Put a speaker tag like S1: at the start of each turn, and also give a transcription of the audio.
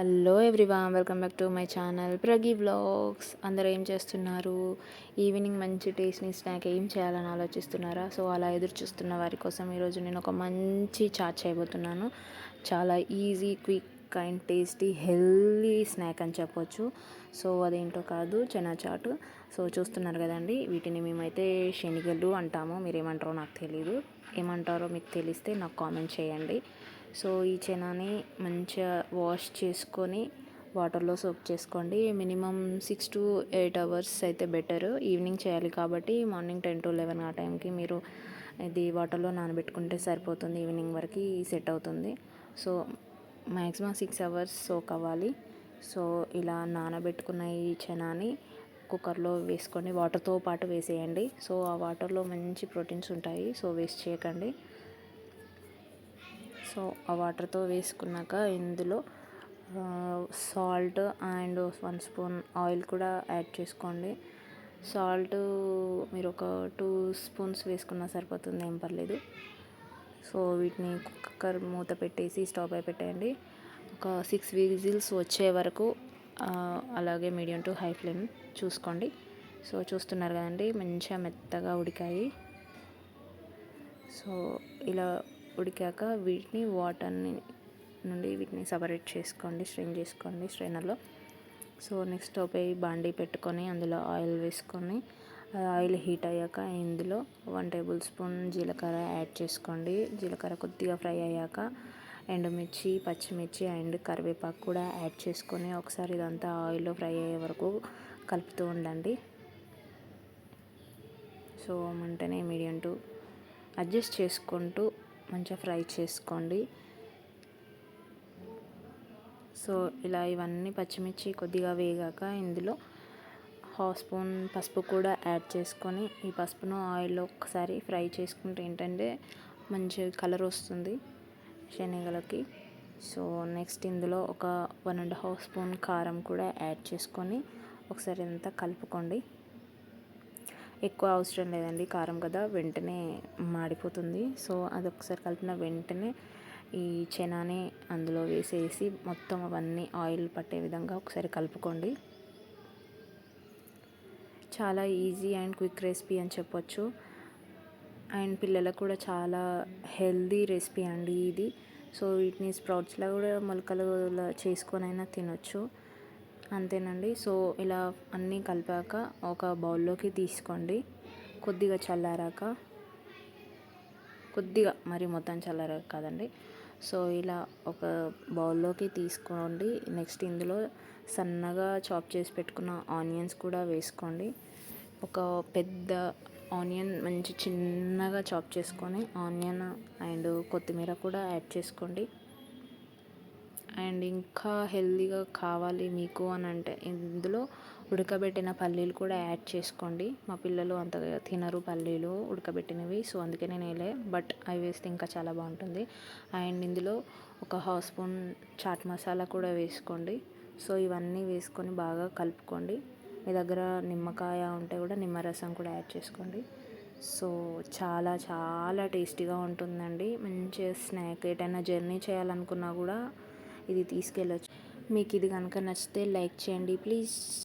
S1: Hello everyone welcome back to my channel Pragi vlogs అందరూ ఏం చేస్తున్నారు? ఈవినింగ్ మంచి టేస్ట్ని స్నాక్ ఏం చేయాలని ఆలోచిస్తున్నారా? సో అలా ఎదురు చూస్తున్న వారి కోసం ఈరోజు నేను ఒక మంచి చాట్ చేయబోతున్నాను. చాలా easy quick and tasty healthy snack అని చెప్పొచ్చు. సో అదేంటో కాదు చనా చాట్. సో చూస్తున్నారు కదండి వీటిని మేమైతే శనిగలు అంటాము. మీరు ఏమంటారో నాకు తెలియదు ఏమంటారో మీకు తెలిస్తే నాకు కామెంట్ చేయండి. సో ఈ చెనాని మంచిగా వాష్ చేసుకొని వాటర్లో సోక్ చేసుకోండి. Minimum six to eight hours అయితే బెటర్. ఈవినింగ్ చేయాలి కాబట్టి మార్నింగ్ టెన్ టు లెవెన్ ఆ టైంకి మీరు ఇది వాటర్లో నానబెట్టుకుంటే సరిపోతుంది. ఈవినింగ్ వరకు సెట్ అవుతుంది. So maximum six hours soak అవ్వాలి. సో ఇలా నానబెట్టుకున్న ఈ చెనాని కుక్కర్లో వేసుకొని వాటర్తో పాటు వేసేయండి. సో ఆ వాటర్లో మంచి ప్రోటీన్స్ ఉంటాయి. సో వేస్ట్ చేయకండి. సో ఆ వాటర్తో వేసుకున్నాక ఇందులో salt and one spoon oil కూడా యాడ్ చేసుకోండి. సాల్ట్ మీరు ఒక టూ స్పూన్స్ వేసుకున్నా సరిపోతుంది ఏం పర్లేదు. సో వీటిని కుక్కర్ మూత పెట్టేసి స్టవ్ పై పెట్టేయండి. ఒక సిక్స్ విజిల్స్ వచ్చే వరకు అలాగే మీడియం టు హై ఫ్లేమ్ చూసుకోండి. సో చూస్తున్నారు కదండి మంచిగా మెత్తగా ఉడికాయి. సో ఇలా ఉడికాక వీటిని వాటర్ని నుండి వీటిని సపరేట్ చేసుకోండి స్ట్రెయిన్ చేసుకోండి స్ట్రైనర్లో. సో నెక్స్ట్ స్టవ్ బాండీ పెట్టుకొని అందులో ఆయిల్ వేసుకొని ఆయిల్ హీట్ అయ్యాక ఇందులో వన్ టేబుల్ స్పూన్ జీలకర్ర యాడ్ చేసుకోండి. జీలకర్ర కొద్దిగా ఫ్రై అయ్యాక ఎండుమిర్చి పచ్చిమిర్చి అండ్ కరివేపాకు కూడా యాడ్ చేసుకొని ఒకసారి ఇదంతా ఆయిల్లో ఫ్రై అయ్యే వరకు కలుపుతూ ఉండండి. సో మంటనే మీడియం టు అడ్జస్ట్ చేసుకుంటూ మంచిగా ఫ్రై చేసుకోండి. సో ఇలా ఇవన్నీ పచ్చిమిర్చి కొద్దిగా వేగాక ఇందులో హాఫ్ స్పూన్ పసుపు కూడా యాడ్ చేసుకొని ఈ పసుపును ఆయిల్లో ఒకసారి ఫ్రై చేసుకుంటే ఏంటంటే మంచి కలర్ వస్తుంది శనగలకి. సో నెక్స్ట్ ఇందులో ఒక వన్ అండ్ హాఫ్ స్పూన్ కారం కూడా యాడ్ చేసుకొని ఒకసారి అంతా కలుపుకోండి. ఎక్కువ అవసరం లేదండి. కారం కదా వెంటనే మాడిపోతుంది. సో అది ఒకసారి కలిపిన వెంటనే ఈ చెనాని అందులో వేసేసి మొత్తం అవన్నీ ఆయిల్ పట్టే విధంగా ఒకసారి కలుపుకోండి. చాలా ఈజీ అండ్ క్విక్ రెసిపీ అని చెప్పొచ్చు. అండ్ పిల్లలకు కూడా చాలా హెల్దీ రెసిపీ అండి ఇది. సో వీటిని స్ప్రౌట్స్లో కూడా మొలకలు చేసుకొని అయినా తినొచ్చు. అంతేనండి. సో ఇలా అన్నీ కలిపాక ఒక బౌల్లోకి తీసుకోండి. కొద్దిగా చల్లారాక కొద్దిగా మరి మొత్తం చల్లారాక కాదండి. సో ఇలా ఒక బౌల్లోకి తీసుకోండి. నెక్స్ట్ ఇందులో సన్నగా చాప్ చేసి పెట్టుకున్న ఆనియన్స్ కూడా వేసుకోండి. ఒక పెద్ద ఆనియన్ మంచి చిన్నగా చాప్ చేసుకొని ఆనియన్ అండ్ కొత్తిమీర కూడా యాడ్ చేసుకోండి. అండ్ ఇంకా హెల్తీగా కావాలి మీకు అని అంటే ఇందులో ఉడకబెట్టిన పల్లీలు కూడా యాడ్ చేసుకోండి. మా పిల్లలు అంతగా తినరు పల్లీలు ఉడకబెట్టినవి సో అందుకే నేను వేయలే బట్ అవి వేస్తే ఇంకా చాలా బాగుంటుంది. అండ్ ఇందులో ఒక హాఫ్ స్పూన్ చాట్ మసాలా కూడా వేసుకోండి. సో ఇవన్నీ వేసుకొని బాగా కలుపుకోండి. మీ దగ్గర నిమ్మకాయ ఉంటే కూడా నిమ్మరసం కూడా యాడ్ చేసుకోండి. సో చాలా చాలా టేస్టీగా ఉంటుందండి. మంచి స్నాక్ ఏటైనా జర్నీ చేయాలనుకున్నా కూడా ఇది తీసుకెళ్ళచ్చు. మీకు ఇది కనుక నచ్చితే లైక్ చేయండి. ప్లీజ్.